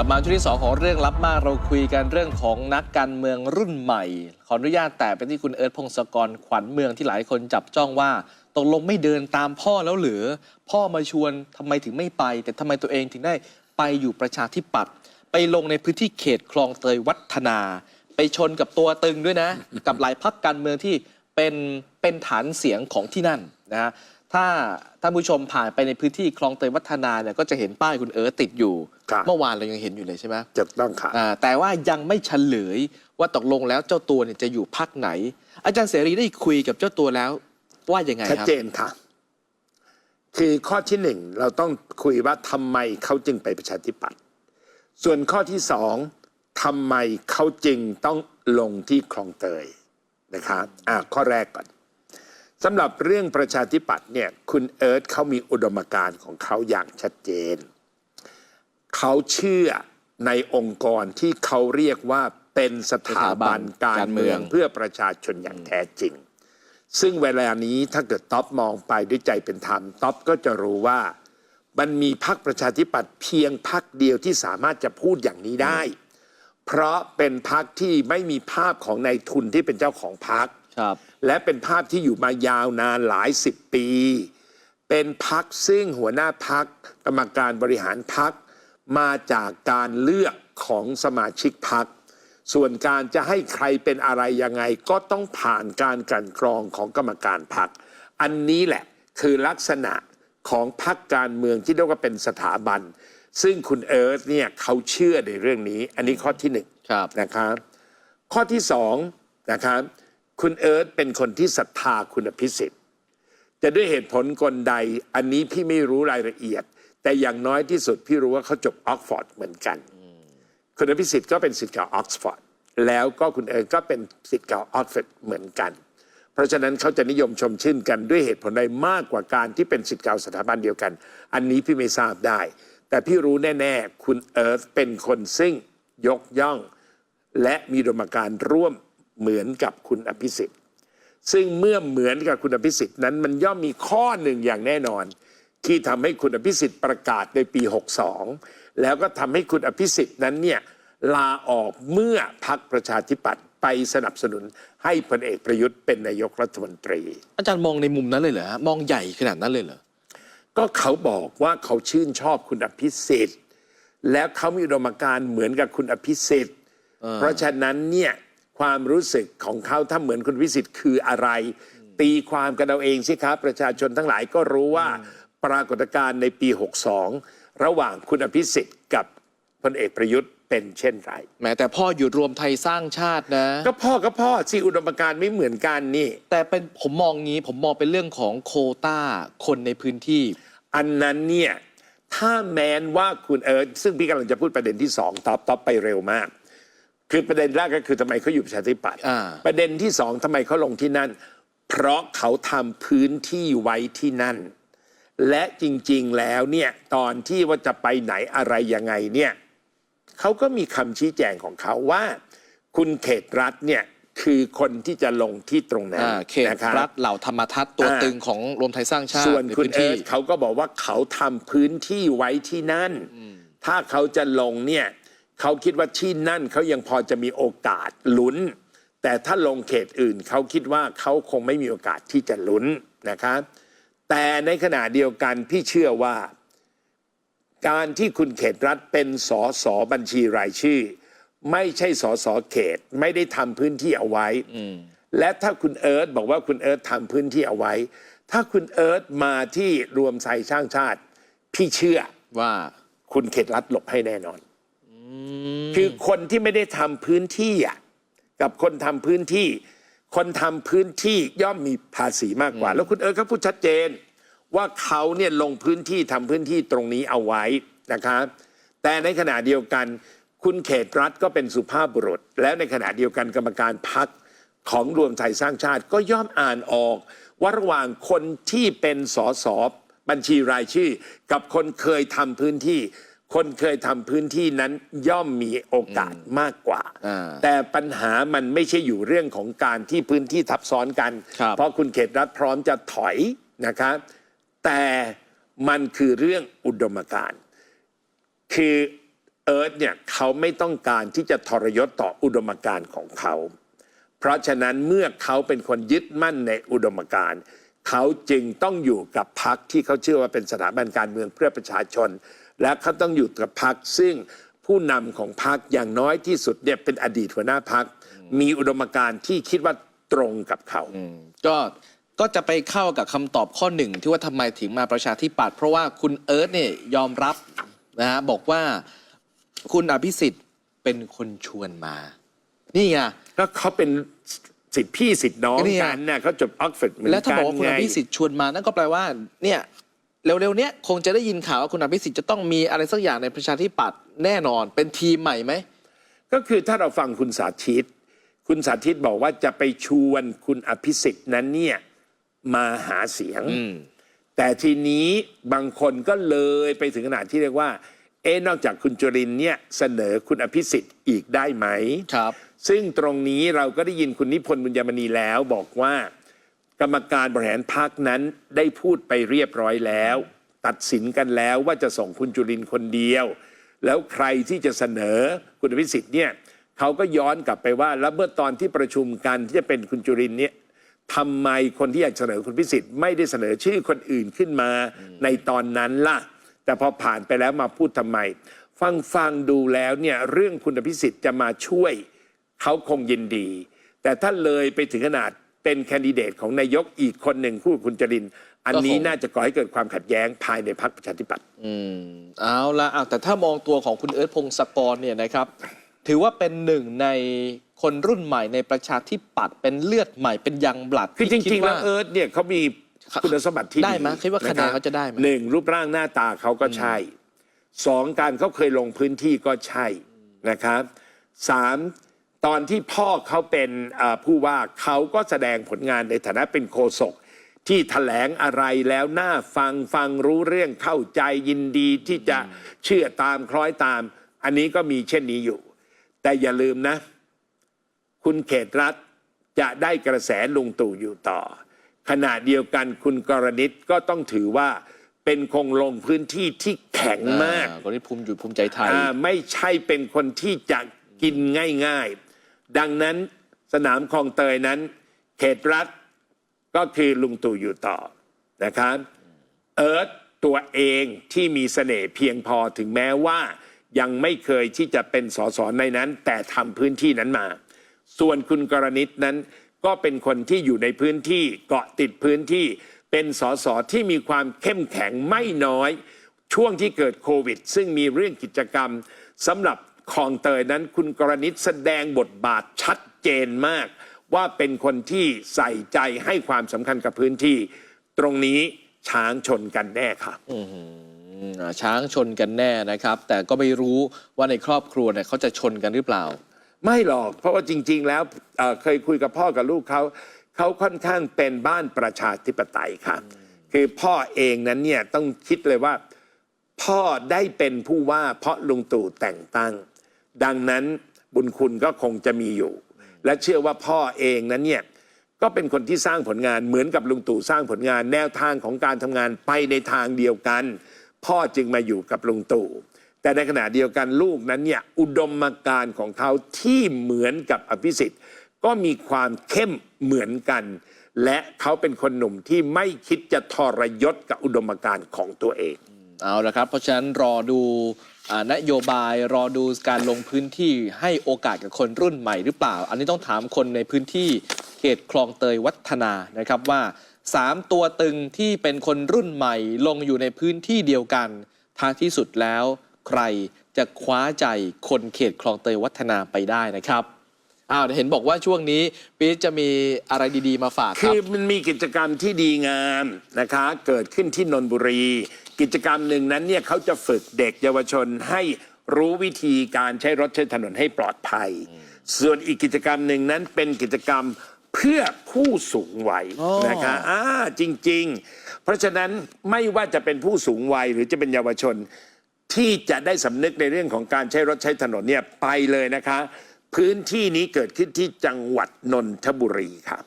กลับมาช่วงที่สองของเรื่องลับมากเราคุยกันเรื่องของนักการเมืองรุ่นใหม่ ขออนุญาตแต่ไปที่คุณเอิร์ธพงศกรขวัญเมืองที่หลายคนจับจ้องว่าตกลงไม่เดินตามพ่อแล้วหรือ พ่อมาชวนทำไมถึงไม่ไป แต่ทำไมตัวเองถึงได้ไปอยู่ประชาธิปัตย์ไปลงในพื้นที่เขตคลองเตยวัฒนา ไปชนกับตัวตึงด้วยนะ กับหลายพักการเมืองที่เป็นเป็นฐานเสียงของที่นั่นนะฮะ ถ้าท่านผู้ชมผ่านไปในพื้นที่คลองเตยวัฒนาเนี่ยก็จะเห็นป้ายคุณเอิร์ธติดอยู่ ครับ เมื่อวานเรายังเห็นอยู่เลยใช่ไหมจะต้องค่ะอ่าแต่ว่ายังไม่เฉลยว่าตกลงแล้วเจ้าตัวเนี่ยจะอยู่พักไหน อาจารย์เสรีได้คุยกับเจ้าตัวแล้วว่ายังไงชัดครับ เจนค่ะ คือข้อที่หนึ่งเราต้องคุยว่าทำไมเขาจึงไปประชาธิปัตย์ส่วนข้อที่สองทำไมเขาจึงต้องลงที่คลองเตยนะครับอ่าข้อแรกก่อน สำหรับเรื่องประชาธิปัตย์เนี่ยคุณเอิร์ธเขามีอุดมการณ์ของเขาอย่างชัดเจน เขาเชื่อในองค์กรที่เขาเรียกว่าเป็นสถาบันการเมืองเพื่อประชาชนอย่างแท้จริง ซึ่งเวลานี้ถ้าเกิดท็อปมองไปด้วยใจเป็นธรรมท็อปก็จะรู้ว่ามันมีพักประชาธิปัตย์เพียงพักเดียวที่สามารถจะพูดอย่างนี้ได้ เพราะเป็นพักที่ไม่มีภาพของนายทุนที่เป็นเจ้าของพักค รับ และเป็นภาพที่อยู่มายาวนานหลายสิบปี เป็นพักซึ่งหัวหน้าพักกรรมการบริหารพักมาจากการเลือกของสมาชิกพักส่วนการจะให้ใครเป็นอะไรยังไงก็ต้องผ่านการกลั่นกรองของกรรมการพัก อันนี้แหละคือลักษณะของพักการเมืองที่เรียกว่าเป็นสถาบัน ซึ่งคุณเอิร์ธเนี่ยเขาเชื่อในเรื่องนี้ อันนี้ข้อที่หนึ่งครับนะครับ ข้อที่สองนะครับ คุณเอิร์ธเป็นคนที่ศรัทธาคุณอภิสิทธิ์จะด้วยเหตุผลกลใดอันนี้พี่ไม่รู้รายละเอียด แต่อย่างน้อยที่สุดพี่รู้ว่าเขาจบออกฟอร์ดเหมือนกัน คุณอภิสิทธิ์ก็เป็นสิทธิ์เก่าออกซฟอร์ดแล้วก็คุณเอิร์ธก็เป็นสิทธิ์เก่าออกฟอร์ดเหมือนกัน เพราะฉะนั้นเขาจะนิยมชมชื่นกันด้วยเหตุผลใดมากกว่าการที่เป็นสิทธิ์เก่าสถาบันเดียวกัน อันนี้พี่ไม่ทราบได้ แต่พี่รู้แน่ ๆ คุณเอิร์ธเป็นคนซึ่งยกย่อง และมีดมการร่วม เหมือนกับคุณอภิสิทธิ์ ซึ่งเมื่อเหมือนกับคุณอภิสิทธิ์นั้นมันย่อมมีข้อหนึ่งอย่างแน่นอน ที่ทำให้คุณอภิสิทธิ์ประกาศในปี 62 แล้วก็ทำให้คุณอภิสิทธิ์นั้นเนี่ยลาออกเมื่อพักประชาธิปัตย์ไปสนับสนุนให้พลเอกประยุทธ์เป็นนายกรัฐมนตรี อาจารย์มองในมุมนั้นเลยเหรอฮะมองใหญ่ขนาดนั้นเลยเหรอก็เขาบอกว่าเขาชื่นชอบคุณอภิสิทธิ์แล้วเขามีอุดมการณ์เหมือนกับคุณอภิสิทธิ์เออเพราะฉะนั้นเนี่ย ความรู้สึกของเขาถ้าเหมือนคุณอภิสิทธิ์คืออะไร ตีความกันเอาเองสิครับ ประชาชนทั้งหลายก็รู้ว่าปรากฏการณ์ในปี 62 ระหว่างคุณอภิสิทธิ์กับพลเอกประยุทธ์เป็นเช่นไรแม้แต่พ่ออยู่รวมไทยสร้างชาตินะ ก็พ่อก็พ่อสิอุดมการณ์ไม่เหมือนกันนี่ แต่เป็นผมมองงี้ผมมองเป็นเรื่องของโควต้าคนในพื้นที่ อันนั้นเนี่ยถ้าแม้นว่าคุณเอิร์ธซึ่งพี่กำลังจะพูดประเด็นที่สองท็อปท็อปไปเร็วมาก คือประเด็นแรกก็คือทำไมเขาอยู่ประชาธิปัตย์อ่า ประเด็นที่สองทำไมเขาลงที่นั่น เพราะเขาทำพื้นที่ไว้ที่นั่น และจริงๆแล้วเนี่ยตอนที่ว่าจะไปไหนอะไรยังไงเนี่ยเขาก็มีคำชี้แจงของเขาว่า คุณเขตรัฐเนี่ยคือคนที่จะลงที่ตรงนั้นอ่าเขตนะครับรัฐเหล่าธรรมทัศน์ตัวอ่า ตึงของรวมไทยสร้างชาติส่วนในคุณพื้นเอิที่ร์ธเขาก็บอกว่าเขาทำพื้นที่ไว้ที่นั่น ถ้าเขาจะลงเนี่ย เขาคิดว่าที่นั่นเขายังพอจะมีโอกาสลุ้น แต่ถ้าลงเขตอื่นเขาคิดว่าเขาคงไม่มีโอกาสที่จะลุ้นนะครับแต่ในขณะเดียวกันพี่เชื่อว่า การที่คุณเขตรัฐเป็นสอสอบัญชีรายชื่อ ไม่ใช่สอสอเขตไม่ได้ทำพื้นที่เอาไว้และถ้าคุณเอิร์ธบอกว่าคุณเอิร์ธทำพื้นที่เอาไว้ ถ้าคุณเอิร์ธมาที่รวมไทยสร้างชาติ พี่เชื่อว่าคุณเขตรัฐหลบให้แน่นอน คือคนที่ไม่ได้ทำพื้นที่อะกับคนทำพื้นที่ คนทำพื้นที่ย่อมมีภาษีมากกว่า แล้วคุณเอิร์ธเขาพูดชัดเจน ว่าเขาเนี่ยลงพื้นที่ทำพื้นที่ตรงนี้เอาไว้นะครับแต่ในขณะเดียวกัน คุณเขตรัฐก็เป็นสุภาพบุรุษ แล้วในขณะเดียวกันกรรมการพักของรวมไทยสร้างชาติก็ย่อมอ่านออก ว่าระหว่างคนที่เป็นสสบัญชีรายชื่อ กับคนเคยทำพื้นที่ คนเคยทำพื้นที่นั้นย่อมมีโอกาสมากกว่า อ่าแต่ปัญหามันไม่ใช่อยู่เรื่องของการที่พื้นที่ทับซ้อนกัน ครับ เพราะคุณเขตรัฐพร้อมจะถอยนะครับ แต่มันคือเรื่องอุดมการณ์ คือเอิร์ธเนี่ยเขาไม่ต้องการที่จะทรยศต่ออุดมการณ์ของเขา เพราะฉะนั้นเมื่อเขาเป็นคนยึดมั่นในอุดมการณ์ เขาจึงต้องอยู่กับพรรคที่เขาเชื่อว่าเป็นสถาบันการเมืองเพื่อประชาชน และเขาต้องอยู่กับพรรคซึ่งผู้นำของพรรคอย่างน้อยที่สุดเนี่ยเป็นอดีตหัวหน้าพรรคมีอุดมการณ์ที่คิดว่าตรงกับเขาก็ก็จะไปเข้ากับคำตอบข้อหนึ่งที่ว่าทำไมถึงมาประชาธิปัตย์เพราะว่าคุณเอิร์ธเนี่ยยอมรับนะฮะบอกว่าคุณอภิสิทธิ์เป็นคนชวนมา นี่ไงก็เขาเป็นสิทธิพี่สิทธิน้องนี่ไงกันน่ะเขาจบออกฟอร์ดเหมือนแล้วถ้ากันบอกว่าคุณอไงภิสิทธิ์ชวนมานั่นก็แปลว่าเนี่ย เร็วๆเนี้ยคงจะได้ยินข่าวว่าคุณอภิสิทธิ์จะต้องมีอะไรสักอย่างในประชาธิปัตย์แน่นอนเป็นทีมใหม่ไหม ก็คือถ้าเราฟังคุณสาธิต คุณสาธิตบอกว่าจะไปชวนคุณอภิสิทธิ์นั้นเนี่ยมาหาเสียงอืมแต่ทีนี้บางคนก็เลยไปถึงขนาดที่เรียกว่า เอ๊ะนอกจากคุณจุรินทร์เนี่ยเสนอคุณอภิสิทธิ์อีกได้ไหมครับ ซึ่งตรงนี้เราก็ได้ยินคุณนิพนธ์บุญยมณีแล้วบอกว่า กรรมการบริหารพักนั้นได้พูดไปเรียบร้อยแล้ว ตัดสินกันแล้วว่าจะส่งคุณจุรินคนเดียว แล้วใครที่จะเสนอคุณอภิสิทธิ์เนี่ยเขาก็ย้อนกลับไปว่า แล้วเมื่อตอนที่ประชุมกันที่จะเป็นคุณจุรินเนี่ยทำไมคนที่อยากเสนอคุณพิสิทธิ์ไม่ได้เสนอชื่อคนอื่นขึ้นมาในตอนนั้นล่ะ แต่พอผ่านไปแล้วมาพูดทำไม ฟังฟังดูแล้วเนี่ยเรื่องคุณอภิสิทธิ์จะมาช่วยเขาคงยินดี แต่ถ้าเลยไปถึงขนาด เป็นแคนดิเดตของนายกอีกคนหนึ่งคู่กับคุณจรินทร์อันนี้ก็คงน่าจะก่อให้เกิดความขัดแย้งภายในพรรคประชาธิปัตย์อืมเอาละอะแต่ถ้ามองตัวของคุณเอิร์ธพงศกรเนี่ยนะครับ ถือว่าเป็นหนึ่งในคนรุ่นใหม่ในประชาธิปัตย์เป็นเลือดใหม่เป็นยังบลัดคือจที่ริงๆแล้วาเอิร์ธเนี่ยเขามีคุณสมบัติที่ได้ไหมคิดว่าคะแนนเขาจะได้ไหมหนึ่งรูปร่างหน้าตาเขาก็ใช่สองการเขาเคยลงพื้นที่ก็ใช่นะครับสาม ตอนที่พ่อเขาเป็นเอ่อผู้ว่าเขาก็แสดงผลงานในฐานะเป็นโฆษกที่แถลงอะไรแล้วน่าฟังฟังรู้เรื่องเข้าใจยินดีที่จะเชื่อตามคล้อยตาม อันนี้ก็มีเช่นนี้อยู่ แต่อย่าลืมนะ คุณเขตรัฐจะได้กระแสลุงตู่อยู่ต่อ ขณะเดียวกันคุณกรณิตก็ต้องถือว่าเป็นคงลงพื้นที่ที่แข็งมากอ่คนที่ภูมิอยู่ภูมิใจไทยอ่าไม่ใช่เป็นคนที่จะกินง่าย ๆ ดังนั้นสนามคลองเตยนั้น เขตรัฐก็คือลุงตู่อยู่ต่อนะครับเอิร์ธตัวเองที่มีเสน่ห์เพียงพอถึงแม้ว่า ยังไม่เคยที่จะเป็นสสในนั้น แต่ทำพื้นที่นั้นมา ส่วนคุณกรณิตนั้น ก็เป็นคนที่อยู่ในพื้นที่เกาะติดพื้นที่ เป็นสสที่มีความเข้มแข็งไม่น้อย ช่วงที่เกิดโควิด ซึ่งมีเรื่องกิจกรรมสำหรับ คลองเตยนั้นคุณกรณิตแสดงบทบาทชัดเจนมาก ว่าเป็นคนที่ใส่ใจให้ความสำคัญกับพื้นที่ ตรงนี้ช้างชนกันแน่ค่ะ อืมอ่าช้างชนกันแน่นะครับ แต่ก็ไม่รู้ว่าในครอบครัวเนี่ยเขาจะชนกันหรือเปล่า ไม่หรอก เพราะว่าจริง ๆ แล้วเอ่อเคยคุยกับพ่อกับลูกเขา เขาค่อนข้างเป็นบ้านประชาธิปไตยครับคือพ่อเองนั้นเนี่ยต้องคิดเลยว่า พ่อได้เป็นผู้ว่าเพราะลุงตู่แต่งตั้ง ดังนั้นบุญคุณก็คงจะมีอยู่ และเชื่อว่าพ่อเองนั้นเนี่ยก็เป็นคนที่สร้างผลงานเหมือนกับลุงตู่สร้างผลงานแนวทางของการทำงานไปในทางเดียวกัน พ่อจึงมาอยู่กับลุงตู่แต่ในขณะเดียวกันลูกนั้นเนี่ยอุดมการณ์ของเขาที่เหมือนกับอภิสิทธิ์ ก็มีความเข้มเหมือนกัน และเขาเป็นคนหนุ่มที่ไม่คิดจะทรยศกับอุดมการณ์ของตัวเอง เอาละครับ เพราะฉะนั้นรอดู นโยบายรอดูการลงพื้นที่ให้โอกาสกับคนรุ่นใหม่หรือเปล่า อันนี้ต้องถามคนในพื้นที่เขตคลองเตยวัฒนานะครับว่าสามตัวตึงที่เป็นคนรุ่นใหม่ลงอยู่ในพื้นที่เดียวกันท้ายที่สุดแล้ว ใครจะคว้าใจคนเขตคลองเตยวัฒนาไปได้นะครับอ้าวเห็นบอกว่าช่วงนี้ปี๊จะมีอะไรดี ๆ มาฝากครับ คือมันมีกิจกรรมที่ดีงามนะคะ เกิดขึ้นที่นนทบุรี กิจกรรมหนึ่งนั้นเนี่ยเขาจะฝึกเด็กเยาวชนให้รู้วิธีการใช้รถใช้ถนนให้ปลอดภัย ส่วนอีกกิจกรรมหนึ่งนั้นเป็นกิจกรรมเพื่อผู้สูงวัยอ๋อนะคะอ่าจริง ๆ เพราะฉะนั้นไม่ว่าจะเป็นผู้สูงวัยหรือจะเป็นเยาวชน ที่จะได้สำนึกในเรื่องของการใช้รถใช้ถนนเนี่ยไปเลยนะคะ พื้นที่นี้เกิดขึ้นที่จังหวัดนนทบุรีครับ